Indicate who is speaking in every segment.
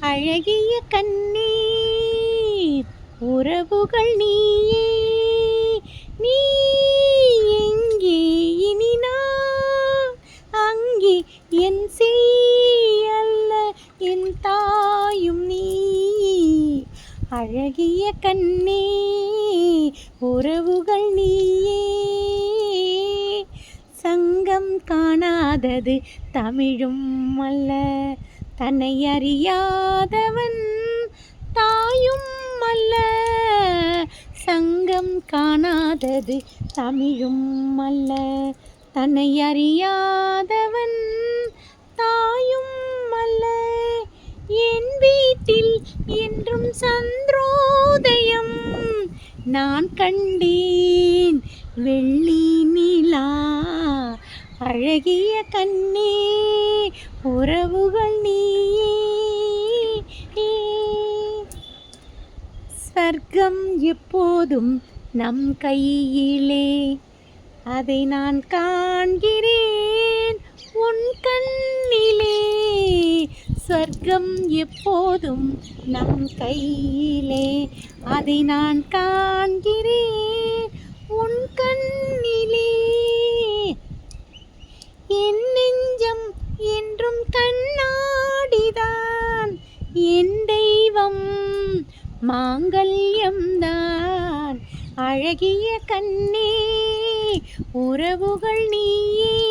Speaker 1: அழகிய கண்ணீர் உறவுகள் நீயே. நீ எங்கே இனி நான் அங்கே என் செய் அல்ல என் தாயும் நீ. அழகிய கண்ணே உறவுகள் நீயே. சங்கம் காணாதது தமிழும் அல்ல. தன்னை அறியாதவன் தாயும் அல்ல. சங்கம் காணாதது தமிழும் அல்ல. தன்னை அறியாதவன் தாயும் அல்ல. என் வீட்டில் என்றும் சந்திரோதயம் நான் கண்டேன். வெள்ளி நிலா அழகிய கண்ணே உறவுகள் நீ. ஸ்வர்க்கம் எப்போதும் நம் கையிலே. அதை நான் காண்கிறேன் உன் கண்ணிலே. சொர்க்கம் எப்போதும் நம் கையிலே. அதை நான் காண் உன் கண்ணிலே என் நெஞ்சம் என்றும் கண்ணாடிதான் என் தெய்வம் மாங்கல்யம் தான். அழகிய கண்ணே உறவுகள் நீயே.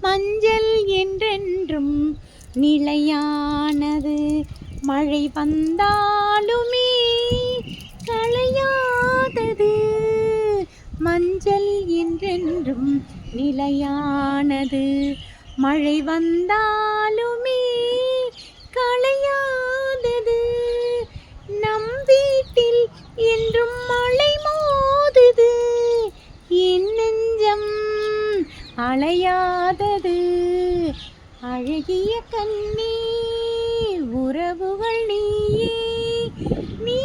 Speaker 1: மஞ்சள் என்றென்றும் நிலையானது. மழை வந்தாலுமே களையாதது. மஞ்சள் என்றென்றும் நிலையானது. மழை வந்தாலுமே களையாதது நம் வீட்டில் என்றும் மழை மோதுது என் நெஞ்சம் அலையாதது. அழகிய கண்ணீ உறவுகள் நீயே. நீ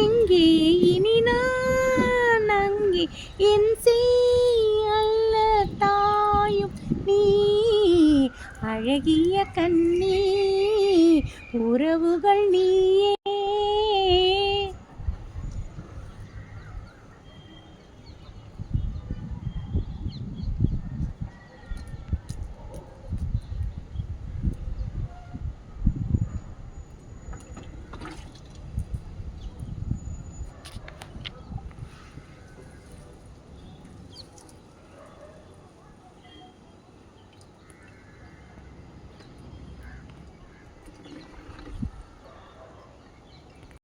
Speaker 1: எங்கே? இனி நான் அங்கே. என் செய் அல்ல தாயும் நீ. அழகிய கண்ணீ உறவுகள் நீயே.